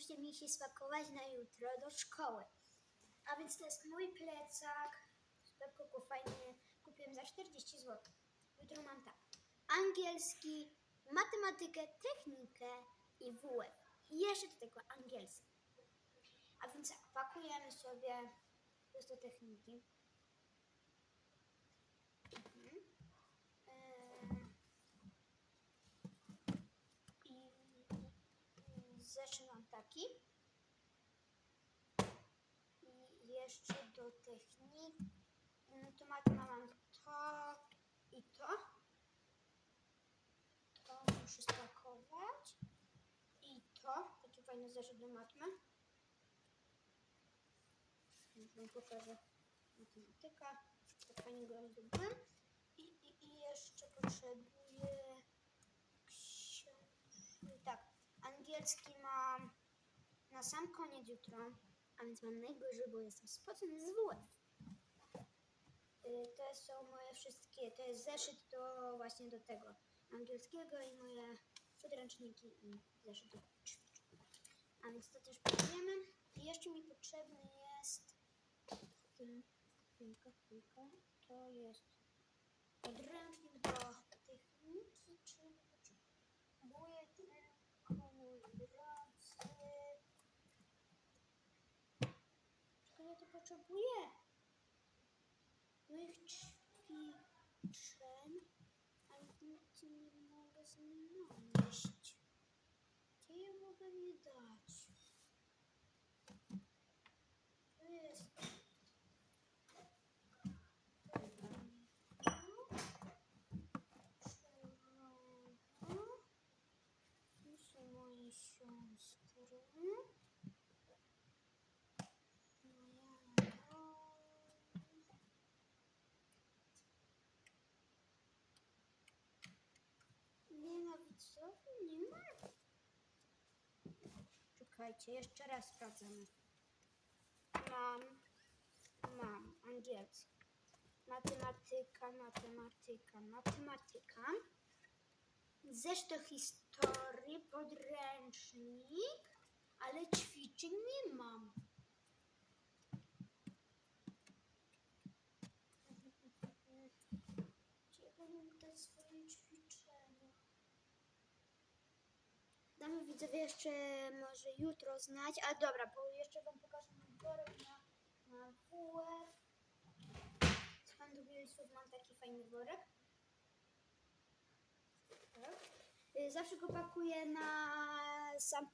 musicie mi się spakować na jutro do szkoły. A więc to jest mój plecak. Super kuku, fajnie. Kupiłem za 40 zł. Jutro mam tak. Angielski, matematykę, technikę i WF. I jeszcze do tego angielski. A więc tak, pakujemy sobie do techniki. Mhm. Eee, I i zeszyt mam taki. I jeszcze do techniki. No to matma mam to i to. To muszę spakować. I to. Taki fajny zeszyt do matmy. Już wam pokażę matematyka. Tak fajnie go zdobyłem. I, i, I jeszcze potrzebuję książki. Tak, angielski mam na sam koniec jutro, a więc mam najgorzej, bo jestem spocony z WF. Y, To są moje wszystkie, to jest zeszyt do właśnie do tego angielskiego i moje podręczniki i zeszyt do ćwiczeń. A więc to też pakujemy. I jeszcze mi potrzebny jest chwilkę, chwilkę. To jest podręcznik do techniki, czyli potrzebuję tylko mój drodzy. Potrzebuję? Moich ćwiczeń, ale nigdzie nie mogę znaleźć. Gdzie je mogę mi dać? To jest moje siostry. Moja Nie ma widzowie, nie ma. Czekajcie, jeszcze raz sprawdzamy. Mam, mam angielski. Matematyka, matematyka, matematyka. Zeszyt do historii, podręcznik, ale ćwiczeń nie mam. Gdzie mam dać swoje ćwiczenia? Damy widzowie jeszcze może jutro znać, a dobra, bo jeszcze wam pokażę mój worek na, na WF. Z handlowców mam taki fajny worek. Tak. Y, Zawsze go pakuję na sam.